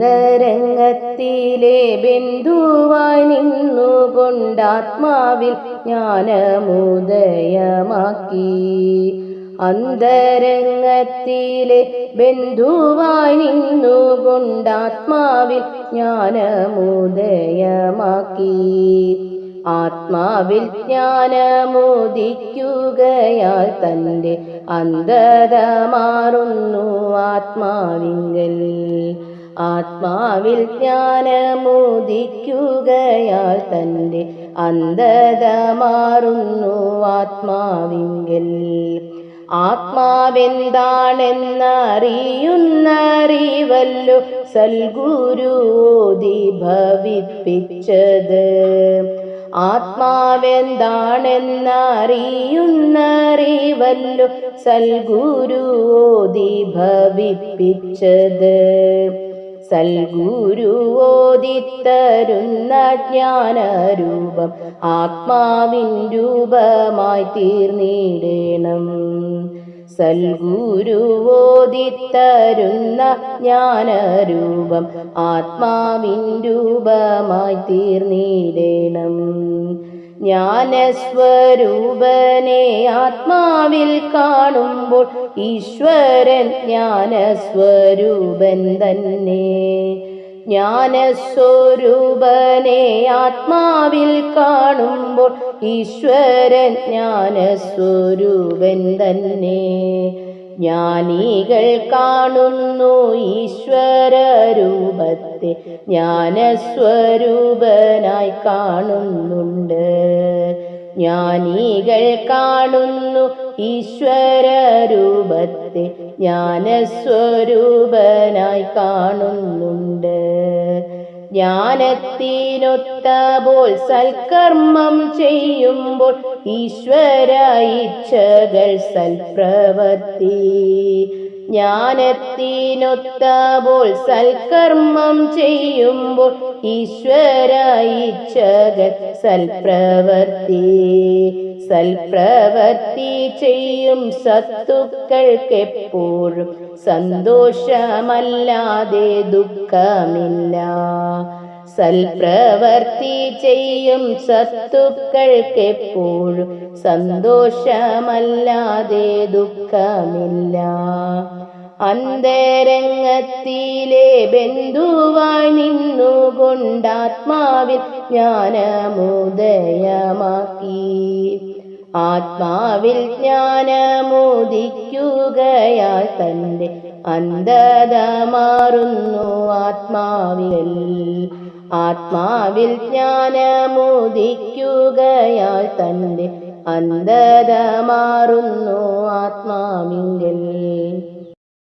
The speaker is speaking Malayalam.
അന്തരംഗത്തിലെ ബന്ധുവായി കൊണ്ടാത്മാവിൽ ജ്ഞാനമുദയമാക്കി. അന്തരംഗത്തിലെ ബന്ധുവാനിന്നു കൊണ്ടാത്മാവിൽ ജ്ഞാനമുദയമാക്കി. ആത്മാവിൽ ജ്ഞാനമോദിക്കുകയാൽ തന്റെ അന്ധത മാറുന്നു ആത്മാവിങ്കൽ. ആത്മാവിൽ ജ്ഞാനമോദിക്കുകയാൽ തന്റെ അന്ധത മാറുന്നു ആത്മാവിങ്കിൽ. ആത്മാവെന്താണെന്നറിയുന്നറിവല്ലോ സൽഗുരുതി ഭവിപ്പിച്ചത് ആത്മാവെന്താണെന്നറിയുന്നറിവല്ലോ സൽഗുരുതി ഭവിപ്പിച്ചത് സൽഗുരുവോദിത്തരുന്ന ജ്ഞാനരൂപം ആത്മാവിൻ രൂപമായി തീർന്നിടണം. സൽഗുരുവോദിത്തരുന്ന ജ്ഞാനരൂപം ആത്മാവിൻ രൂപമായി തീർന്നിടണം. ജ്ഞാനസ്വരൂപനെ ആത്മാവിൽ കാണുമ്പോൾ ഈശ്വരൻ ജ്ഞാനസ്വരൂപൻ തന്നെ. ജ്ഞാനസ്വരൂപനെ ആത്മാവിൽ കാണുമ്പോൾ ഈശ്വരൻ ജ്ഞാനസ്വരൂപൻ തന്നെ. ജ്ഞാനികൾ കാണുന്നു ഈശ്വര രൂപത്തെ. ജ്ഞാനസ്വരൂപനായി കാണുന്നുണ്ട്. ജ്ഞാനികൾ കാണുന്നു ഈശ്വര രൂപത്തെ. ജ്ഞാനസ്വരൂപനായി കാണുന്നുണ്ട്. ജ്ഞാനത്തിനൊത്തപോൽ സൽക്കർമ്മം ചെയ്യുമ്പോൾ ഈശ്വര ഇച്ഛകൾ സൽപ്രവർത്തി. ജ്ഞാനത്തിനൊത്തപ്പോൾ സൽക്കർമ്മം ചെയ്യുമ്പോൾ ഈശ്വര ഇച്ഛകൾ സൽപ്രവർത്തി. സൽപ്രവർത്തി ചെയ്യും സത്തുക്കൾക്കെപ്പോഴും. സന്തോഷമല്ലാതെ ദുഃഖമില്ല. സൽപ്രവർത്തി ചെയ്യും സത്തുക്കൾക്കെപ്പോഴും സന്തോഷമല്ലാതെ ദുഃഖമില്ല. അന്തരംഗത്തിലെ ബന്ധുവായി നിന്നുകൊണ്ടാത്മാവിൽ ജ്ഞാനമുദയമാക്കി. ആത്മാവിൽ ജ്ഞാനമോദിക്കുകയാൽ തന്റെ അന്ധത മാറുന്നു ആത്മാവിൽ. ആത്മാവിൽ ജ്ഞാനമോദിക്കുകയാൽ തന്റെ അന്ധത മാറുന്നു ആത്മാവിങ്കൽ